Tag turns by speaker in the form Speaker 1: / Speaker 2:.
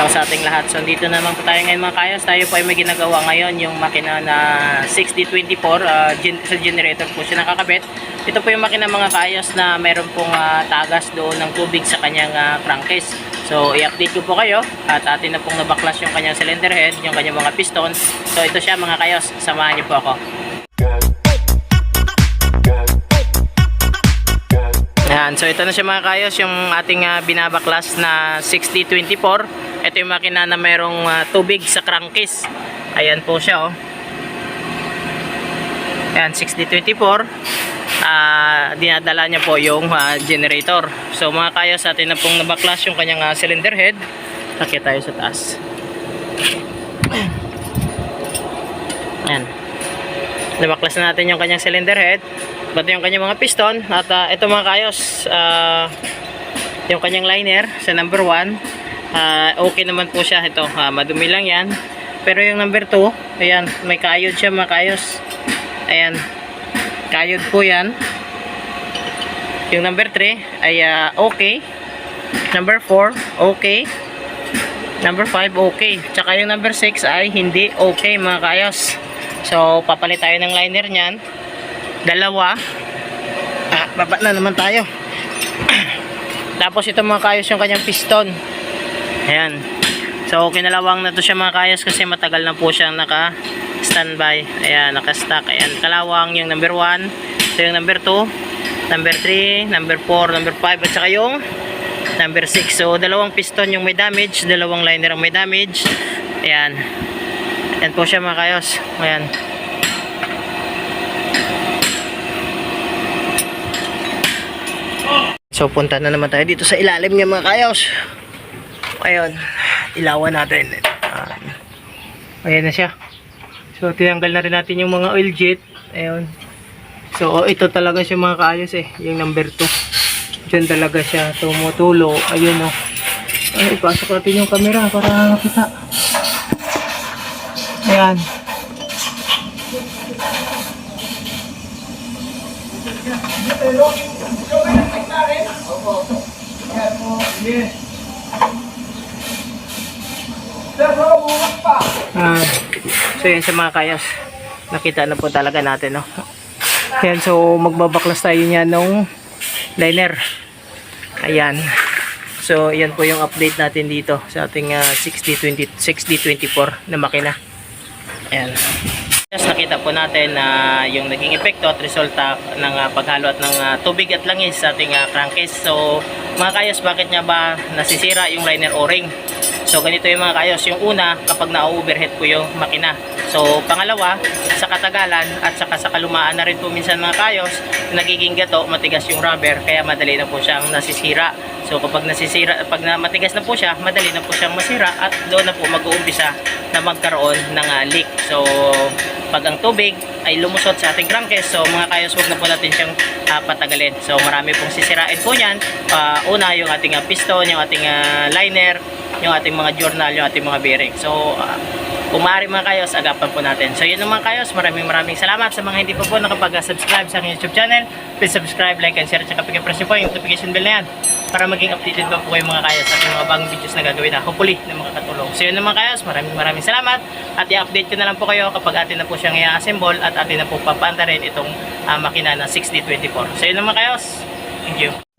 Speaker 1: araw sa ating lahat. So dito naman po tayo ngayon mga kayos. Tayo po ay may ginagawa ngayon yung makina na 6024 ah, gen- sa generator po siya nakakabit. Ito po yung makina mga kayos na meron pong ah, tagas doon ng tubig sa kanyang ah, crankcase. So i-update ko po kayo at atin na pong nabaklas yung kanyang cylinder head, yung kanyang mga pistons. So ito siya mga kayos. Samahan niyo po ako. Ayan, so ito na siya mga kayos, yung ating ah, binabaklas na 6024. Ito yung makina na merong ah, tubig sa crankcase. Ayan po siya oh. Ayan, 6024. Ah, dinadala niya po yung ah, generator. So mga kayos, atin na pong nabaklas yung kanyang ah, cylinder head. Nakita tayo sa taas. Ayan. Nabaklas na natin yung kanyang cylinder head. Pati yung kanyang mga piston. At ah, ito mga kayos, ah, yung kanyang liner sa number 1. Okay naman po siya. Ito, ah, madumi lang yan. Pero yung number 2, ayan, may kayod siya mga kayos. Ayan, kayod po yan. Yung number 3 ay ah, okay. Number 4, okay. Number 5, okay. Tsaka yung number 6 ay hindi okay mga kayos. So, papalit tayo ng liner niyan. Dalawa. Ah, baba na naman tayo. Tapos ito mga kayos yung kanyang piston. Ayan. So, kinalawang na to siya mga kayos kasi matagal na po siyang naka standby. Ayan, naka-stack. Ayan, kalawang yung number 1. Ito yung number 2. Number 3, number 4, number 5, at saka yung number 6. So, dalawang piston yung may damage, dalawang liner ang may damage. Ayan. Ayan po siya mga kayos. Ayan. So, punta na naman tayo dito sa ilalim niya mga kayos. Ayun. Ilawan natin. Ayan. Ayan na siya. So, tinanggal na rin natin yung mga oil jet. Ayun. So, oh, ito talaga siya mga kaayos eh. Yung number 2. Diyan talaga siya tumutulo. Ayun oh. Ay, ipasok natin yung camera para makita. Ayan. Ah, so yun sa mga kayas. Nakita na po talaga natin, no? Yan, so magbabaklas tayo niya nung liner. Ayan. So, yan po yung update natin dito sa ating ah, 6020 6024 na makina. Ayan. Yes, nakita po natin na yung naging epekto at resulta ng ah, paghalo at ng ah, tubig at langis sa ating ah, crankcase. So, mga kayos, bakit nga ba nasisira yung liner o-ring? So, ganito yung mga kayos. Yung una, kapag na-overhead po yung makina. So, pangalawa, sa katagalan at saka sa kalumaan na rin po minsan mga kayos, nagiging gato, matigas yung rubber, kaya madali na po siyang nasisira. So, kapag nasisira, pag na, matigas na po siya, madali na po siyang masira at doon na po mag-uumpisa na magkaroon ng ah, leak. So, pag ang tubig ay lumusot sa ating crankcase, so mga kayos, huwag na po natin siyang ah, patagalin. So, marami pong sisirain po niyan. Ah, una, yung ating ah, piston, yung ating ah, liner, yung ating mga journal, yung ating mga bearing. So, ah, kung maaari mga kayos, agapan po natin. So yun mga kayos, maraming maraming salamat sa mga hindi pa po nakapag-subscribe sa aking YouTube channel. Please subscribe, like, and share, at saka press nyo po yung notification bell na yan para maging updated pa po kayo mga kayos sa mga bagong videos na gagawin na hopefully na makakatulong. So yun mga kayos, maraming maraming salamat at i-update ko na lang po kayo kapag atin na po siyang i-assemble at atin na po papaanda rin itong ah, makina na 6024. So yun mga kayos, thank you.